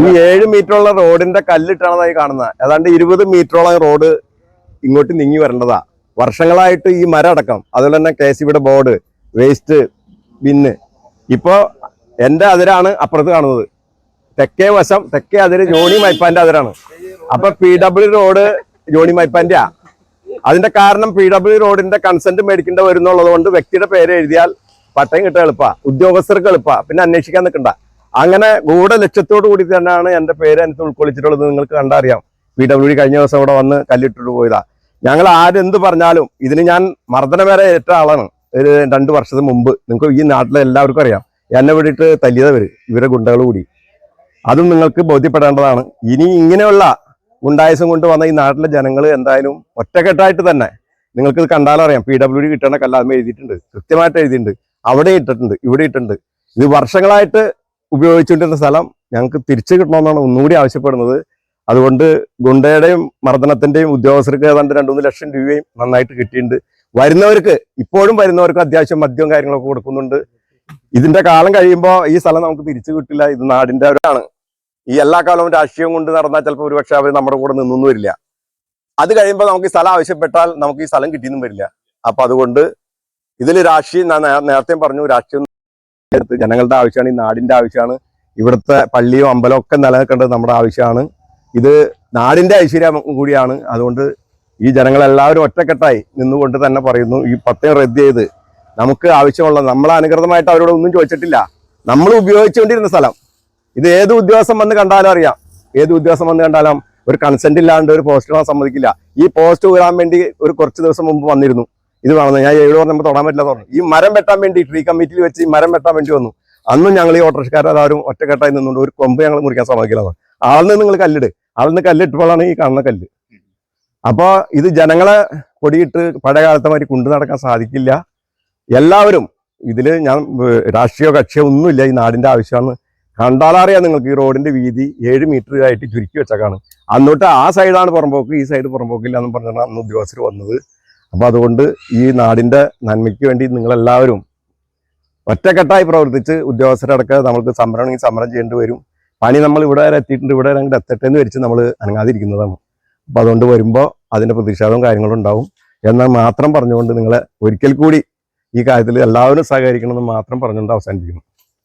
ഈ ഏഴ് മീറ്ററുള്ള റോഡിന്റെ കല്ലിട്ടാണതായി കാണുന്നത്. ഏതാണ്ട് ഇരുപത് മീറ്ററോളം റോഡ് ഇങ്ങോട്ട് നീങ്ങി വരേണ്ടതാ. വർഷങ്ങളായിട്ട് ഈ മരം അടക്കം അതുപോലെ തന്നെ കെ ബോർഡ് വേസ്റ്റ് ബിന്ന് ഇപ്പോ എന്റെ അതിരാണ് അപ്പുറത്ത് കാണുന്നത്. തെക്കേ വശം തെക്കേ അതിര് ജോണി മൈപ്പാന്റെ അതിരാണ്. അപ്പൊ പി ഡബ്ല്യു റോഡ് ജോണി മൈപ്പാന്റെ അതിന്റെ കാരണം പി ഡബ്ല്യു റോഡിന്റെ കൺസെന്റ് മേടിക്കേണ്ട വരുന്നുള്ളത് കൊണ്ട് വ്യക്തിയുടെ പേര് എഴുതിയാൽ പട്ടയം കിട്ടാൻ എളുപ്പ. ഉദ്യോഗസ്ഥർക്ക് എളുപ്പ. പിന്നെ അന്വേഷിക്കാൻ നിൽക്കണ്ട. അങ്ങനെ ഗൂഢ ലക്ഷ്യത്തോടു കൂടി തന്നെയാണ് എന്റെ പേര് അതിനകത്ത് ഉൾക്കൊള്ളിച്ചിട്ടുള്ളത്. നിങ്ങൾക്ക് കണ്ടറിയാം. പി ഡബ്ല്യു ഡി കഴിഞ്ഞ ദിവസം ഇവിടെ വന്ന് കല്ലിട്ടിട്ട് പോയതാ. ഞങ്ങൾ ആരെന്ത് പറഞ്ഞാലും ഇതിന് ഞാൻ മർദ്ദനം വരെ ഏറ്റ ആളാണ്. ഒരു രണ്ട് വർഷത്തിന് മുമ്പ്. നിങ്ങൾക്ക് ഈ നാട്ടിലെ എല്ലാവർക്കും അറിയാം. എന്നെ വിട്ടിട്ട് തല്ലിയതവർ ഇവരെ ഗുണ്ടകൾ കൂടി. അതും നിങ്ങൾക്ക് ബോധ്യപ്പെടേണ്ടതാണ്. ഇനി ഇങ്ങനെയുള്ള ഗുണ്ടായസം കൊണ്ട് വന്ന ഈ നാട്ടിലെ ജനങ്ങൾ എന്തായാലും ഒറ്റക്കെട്ടായിട്ട് തന്നെ നിങ്ങൾക്ക് കണ്ടാലും അറിയാം. പി ഡബ്ല്യു ഡി കിട്ടണ കല്ലാതെ എഴുതിയിട്ടുണ്ട്. കൃത്യമായിട്ട് എഴുതിയിട്ടുണ്ട്. അവിടെ ഇട്ടിട്ടുണ്ട്. ഇവിടെ ഇട്ടിട്ടുണ്ട്. ഇത് വർഷങ്ങളായിട്ട് ഉപയോഗിച്ചുകൊണ്ടിരുന്ന സ്ഥലം ഞങ്ങൾക്ക് തിരിച്ചു കിട്ടണമെന്നാണ് ഒന്നുകൂടി ആവശ്യപ്പെടുന്നത്. അതുകൊണ്ട് ഗുണ്ടയുടെയും മർദ്ദനത്തിന്റെയും ഉദ്യോഗസ്ഥർക്ക് ഏതാണ്ട് രണ്ടു മൂന്ന് ലക്ഷം രൂപയും നന്നായിട്ട് കിട്ടിയിട്ടുണ്ട്. വരുന്നവർക്ക് ഇപ്പോഴും വരുന്നവർക്ക് അത്യാവശ്യം മദ്യവും കാര്യങ്ങളൊക്കെ കൊടുക്കുന്നുണ്ട്. ഇതിന്റെ കാലം കഴിയുമ്പോൾ ഈ സ്ഥലം നമുക്ക് തിരിച്ചു കിട്ടില്ല. ഇത് നാടിന്റെ അവരാണ് ഈ എല്ലാ കാലവും രാഷ്ട്രീയം കൊണ്ട് നടന്നാൽ ചിലപ്പോൾ ഒരുപക്ഷെ അവർ നമ്മുടെ കൂടെ നിന്നൊന്നും വരില്ല. അത് കഴിയുമ്പോൾ നമുക്ക് ഈ സ്ഥലം ആവശ്യപ്പെട്ടാൽ നമുക്ക് ഈ സ്ഥലം കിട്ടിയെന്നും വരില്ല. അപ്പൊ അതുകൊണ്ട് ഇതിൽ രാഷ്ട്രീയം നേരത്തെ പറഞ്ഞു രാഷ്ട്രീയം എടുത്ത് ജനങ്ങളുടെ ആവശ്യമാണ് ഈ നാടിന്റെ ആവശ്യമാണ്. ഇവിടുത്തെ പള്ളിയും അമ്പലവും ഒക്കെ നിലനിൽക്കേണ്ടത് നമ്മുടെ ആവശ്യമാണ്. ഇത് നാടിന്റെ ഐശ്വര്യം കൂടിയാണ്. അതുകൊണ്ട് ഈ ജനങ്ങളെല്ലാവരും ഒറ്റക്കെട്ടായി നിന്നുകൊണ്ട് തന്നെ പറയുന്നു ഈ പത്തയം റദ്ദ് ചെയ്ത്. നമുക്ക് ആവശ്യമുള്ള നമ്മളെ അനുകൃതമായിട്ട് അവരോട് ഒന്നും ചോദിച്ചിട്ടില്ല. നമ്മൾ ഉപയോഗിച്ചുകൊണ്ടിരുന്ന സ്ഥലം. ഇത് ഏത് ഉദ്യോഗസ്ഥം വന്ന് കണ്ടാലും അറിയാം. ഏത് ഉദ്യോഗസ്ഥം വന്ന് കണ്ടാലും ഒരു കൺസെന്റ് ഇല്ലാണ്ട് ഒരു പോസ്റ്റ് ഇടാൻ സമ്മതിക്കില്ല. ഈ പോസ്റ്റ് ഊരാൻ വേണ്ടി ഒരു കുറച്ച് ദിവസം മുമ്പ് വന്നിരുന്നു. ഇത് പറഞ്ഞു ഞാൻ ഏഴ് പറഞ്ഞപ്പോൾ തൊടാൻ പറ്റില്ല പറഞ്ഞു. ഈ മരം വെട്ടാൻ വേണ്ടി ട്രീ കമ്മിറ്റിയിൽ വെച്ച് ഈ മരം വെട്ടാൻ വേണ്ടി വന്നു. അന്നും ഞങ്ങൾ ഈ ഓട്ടോറിക്ഷക്കാരെല്ലാവരും ഒറ്റക്കെട്ടായി നിന്നുകൊണ്ട് ഒരു കൊമ്പ് ഞങ്ങൾ മുറിക്കാൻ സമ്മതിക്കില്ല നിന്ന് നിങ്ങൾ കല്ലിട്. ആളിൽ നിന്ന് കല്ലിട്ടപ്പോഴാണ് ഈ കാണുന്ന കല്ല്. അപ്പോൾ ഇത് ജനങ്ങളെ പൊടിയിട്ട് പഴയ കാലത്തെ മാതിരി കൊണ്ടു നടക്കാൻ സാധിക്കില്ല. എല്ലാവരും ഇതിൽ ഞാൻ രാഷ്ട്രീയ കക്ഷിയോ ഒന്നുമില്ല. ഈ നാടിന്റെ ആവശ്യമാണ്. കണ്ടാലറിയാം നിങ്ങൾക്ക് ഈ റോഡിന്റെ വീതി ഏഴ് മീറ്റർ ആയിട്ട് ചുരുക്കി വെച്ചേക്കാണ്. അന്നോട്ട് ആ സൈഡാണ് പുറമ്പോക്ക് ഈ സൈഡ് പുറമ്പോക്കില്ല എന്ന് പറഞ്ഞാണ് അന്ന് ഉദ്യോഗസ്ഥർ വന്നത്. അപ്പൊ അതുകൊണ്ട് ഈ നാടിന്റെ നന്മയ്ക്ക് വേണ്ടി നിങ്ങളെല്ലാവരും ഒറ്റക്കെട്ടായി പ്രവർത്തിച്ച് ഉദ്യോഗസ്ഥരടക്കം നമ്മൾക്ക് സമരം സമരം ചെയ്യേണ്ടി വരും. പണി നമ്മൾ ഇവിടെ വരെ എത്തിയിട്ടുണ്ട്. ഇവിടെ വരെ അങ്ങോട്ട് എത്തട്ടെ എന്ന് വരിച്ച് നമ്മൾ അനങ്ങാതിരിക്കുന്നതാണ്. അപ്പൊ അതുകൊണ്ട് വരുമ്പോൾ അതിന്റെ പ്രതിഷേധവും കാര്യങ്ങളും ഉണ്ടാവും. എന്നാൽ മാത്രം പറഞ്ഞുകൊണ്ട് നിങ്ങളെ ഒരിക്കൽ കൂടി ഈ കാര്യത്തിൽ എല്ലാവരും സഹകരിക്കണമെന്ന് മാത്രം പറഞ്ഞുകൊണ്ട് അവസാനിപ്പിക്കുന്നു.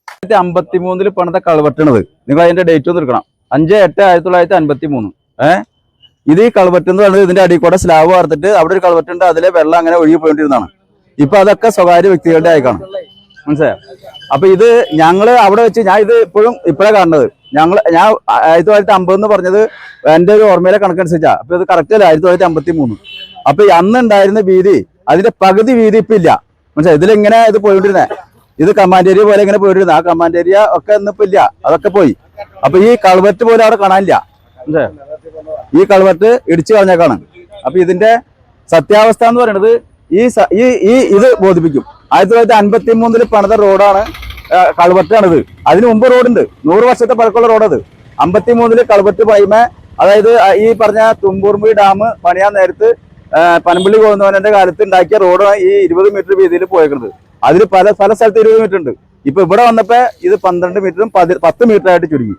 ആയിരത്തി അമ്പത്തി മൂന്നിൽ പണിത കളവട്ടണത്. നിങ്ങൾ അതിന്റെ ഡേറ്റ് ഒന്ന് എടുക്കണം. അഞ്ച് എട്ട് ആയിരത്തി തൊള്ളായിരത്തി അൻപത്തി മൂന്ന് ഏഹ് ഇത് ഈ കളവറ്റ് എന്ന് പറയുന്നത് ഇതിന്റെ അടിയിൽ കൂടെ സ്ലാബ് വാർത്തിട്ട് അവിടെ ഒരു കളവറ്റുണ്ട് അതിലെ വെള്ളം അങ്ങനെ ഒഴുകി പോയിട്ടിരുന്നതാണ് ഇപ്പൊ അതൊക്കെ സ്വകാര്യ വ്യക്തികളുടെ ആയിക്കാണ്. മനസ്സിലായോ? അപ്പൊ ഇത് ഞങ്ങൾ അവിടെ വെച്ച് ഞാൻ ഇത് ഇപ്പോഴും ഇപ്പഴേ കാണുന്നത്. ഞങ്ങൾ ഞാൻ ആയിരത്തി തൊള്ളായിരത്തി അമ്പത് എന്ന് പറഞ്ഞത് എന്റെ ഒരു ഓർമ്മയിലെ കണക്കനുസരിച്ചാ. അപ്പൊ ഇത് കറക്റ്റ് അല്ല? ആയിരത്തി തൊള്ളായിരത്തി അമ്പത്തി മൂന്ന് അപ്പൊ അന്ന് ഉണ്ടായിരുന്ന വീതി അതിന്റെ പകുതി വീതി ഇപ്പൊ ഇല്ല. മനസ്സിലായി? ഇതിലിങ്ങനെ ഇത് പോയിട്ടിരുന്നേ ഇത് കമാൻഡ് ഏരിയ പോലെ ഇങ്ങനെ പോയിട്ടിരുന്ന ആ കമാൻഡ് ഏരിയ ഒക്കെ ഇന്നിപ്പോ ഇല്ല. അതൊക്കെ പോയി. അപ്പൊ ഈ കളവറ്റ് പോലും അവിടെ കാണാനില്ല. മനസ്സിലായോ? ഈ കൾവറ്റ് ഇടിച്ചു കളഞ്ഞേക്കാണ്. അപ്പൊ ഇതിന്റെ സത്യാവസ്ഥ എന്ന് പറയുന്നത് ഈ ഈ ഇത് ബോധിപ്പിക്കും. ആയിരത്തി തൊള്ളായിരത്തി അൻപത്തി മൂന്നിൽ പണിത റോഡാണ് കൾവറ്റാണിത്. അതിന് മുമ്പ് റോഡുണ്ട്. നൂറ് വർഷത്തെ പഴക്കമുള്ള റോഡത്. അമ്പത്തി മൂന്നിൽ കൾവറ്റ് പൈമ അതായത് ഈ പറഞ്ഞ തുമ്പൂർമുഴി ഡാം പണിയാൻ നേരത്ത് പനമ്പിള്ളി ഗോവിന്ദവനന്റെ കാലത്ത് ഉണ്ടാക്കിയ റോഡ് ഈ ഇരുപത് മീറ്റർ വീതിയിൽ പോയേക്കുന്നത്. അതിൽ പല പല സ്ഥലത്ത് ഇരുപത് മീറ്റർ ഉണ്ട്. ഇപ്പൊ ഇവിടെ വന്നപ്പോ ഇത് പന്ത്രണ്ട് മീറ്ററും പതി- പത്ത് മീറ്റർ ആയിട്ട് ചുരുങ്ങി.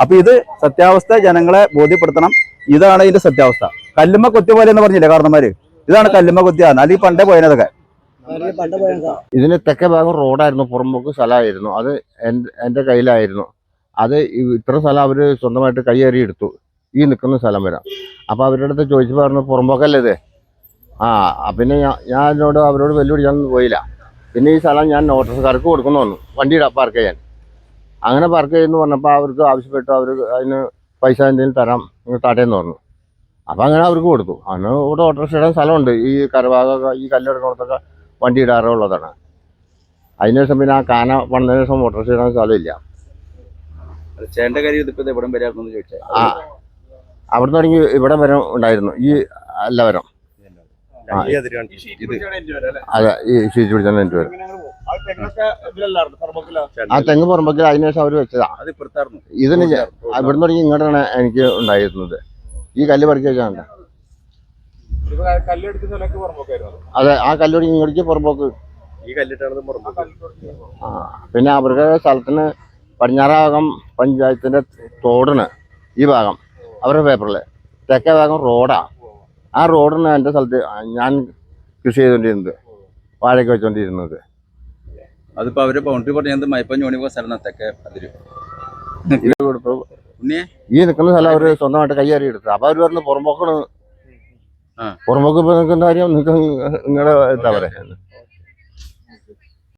അപ്പൊ ഇത് സത്യാവസ്ഥ ജനങ്ങളെ ബോധ്യപ്പെടുത്തണം. ഇതാണ് ഇതിന്റെ സത്യാവസ്ഥ. കല്ലുമ്മ കൊത്തി പോലെ എന്ന് പറഞ്ഞില്ലേ കാരണന്മാര് ഇതാണ് കല്ലുമ്മ കൊത്തി അല്ലെങ്കിൽ പണ്ടേ പോയതൊക്കെ ഇതിന് തെക്കേ ഭാഗം റോഡായിരുന്നു പുറമ്പോക്ക് സ്ഥലമായിരുന്നു. അത് എന്റെ കയ്യിലായിരുന്നു. അത് ഇത്ര സ്ഥലം അവർ സ്വന്തമായിട്ട് കൈയേറി എടുത്തു. ഈ നിൽക്കുന്ന സ്ഥലം വരാം. അപ്പോൾ അവരുടെ അടുത്ത് ചോദിച്ചു പറഞ്ഞു പുറമ്പോക്കല്ലേ ഇത്? ആ പിന്നെ ഞാൻ എന്നോട് അവരോട് വെല്ലുവിളിക്കാനൊന്നും പോയില്ല. പിന്നെ ഈ സ്ഥലം ഞാൻ ഓട്ടോക്കാർക്ക് കൊടുക്കുന്നു വന്നു പാർക്ക് ചെയ്യാൻ. അങ്ങനെ പാർക്ക് ചെയ്യുന്നു പറഞ്ഞപ്പോൾ അവർക്ക് ആവശ്യപ്പെട്ടു. അവർ അതിന് പൈസ എന്തെങ്കിലും തരാം നിങ്ങൾ തടയെന്ന് പറഞ്ഞു. അപ്പം അങ്ങനെ അവർക്ക് കൊടുത്തു. അന്ന് ഇവിടെ ഓട്ടോറിക്ഷ ഇടാൻ സ്ഥലമുണ്ട്. ഈ കരഭാഗമൊക്കെ ഈ കല്ലെടുക്കുന്നിടത്തൊക്കെ വണ്ടി ഇടാറുള്ളതാണ് അതിന് ശേഷം പിന്നെ ആ കാന പണിതിന് ശേഷം ഓട്ടോറിക്ഷ ഇടാൻ സ്ഥലമില്ല. ചേട്ടന്റെ കാര്യം വരാമെന്ന് ചോദിച്ചാൽ ആ. അവിടെ തുടങ്ങി ഇവിടെ വരെ ഉണ്ടായിരുന്നു. ഈ അല്ല വരം ആ. അതെ ഈ ഷീറ്റ് പിടിച്ചാൽ എനിക്ക് വരും. ആ തെങ്ങ് പുറമ്പക്കിൽ അതിനുശേഷം അവർ വെച്ചതാ. ഇതിന് ഇവിടുന്ന് ഇവിടെ തുടങ്ങി ഇങ്ങോട്ടാണ് എനിക്ക് ഉണ്ടായിരുന്നത്. ഈ കല്ല് പറിക്കാൻ വെച്ചാൽ അതെ. ആ കല്ല് തുടങ്ങി ഇങ്ങോട്ടേക്ക് പുറമ്പോക്ക്. ഈ കല്ലിട്ടാണ് പുറമ്പോക്ക്. ആ പിന്നെ അവരുടെ സ്ഥലത്തിന് പടിഞ്ഞാറാകം പഞ്ചായത്തിന്റെ തോടിന് ഈ ഭാഗം അവരുടെ പേപ്പറിൽ തെക്കേ ഭാഗം റോഡാ. ആ റോഡിന് എന്റെ സ്ഥലത്ത് ഞാൻ കൃഷി ചെയ്തുകൊണ്ടിരുന്നത് വാഴയൊക്കെ വെച്ചുകൊണ്ടിരുന്നത് അതിപ്പോ അവർ ബൗണ്ടറി പറഞ്ഞത് മയപ്പം ഞോണി സ്ഥലം തെക്കെ അതിര് ഈ നിൽക്കുന്ന സ്ഥലം അവർ സ്വന്തമായിട്ട് കൈയേറി എടുത്തത്. അപ്പോൾ അവർ പറഞ്ഞ് പുറമ്പോക്കാണ്. പുറമ്പോക്ക് നിൽക്കുന്ന കാര്യം നിങ്ങൾക്ക് നിങ്ങളുടെ എന്താ പറയുക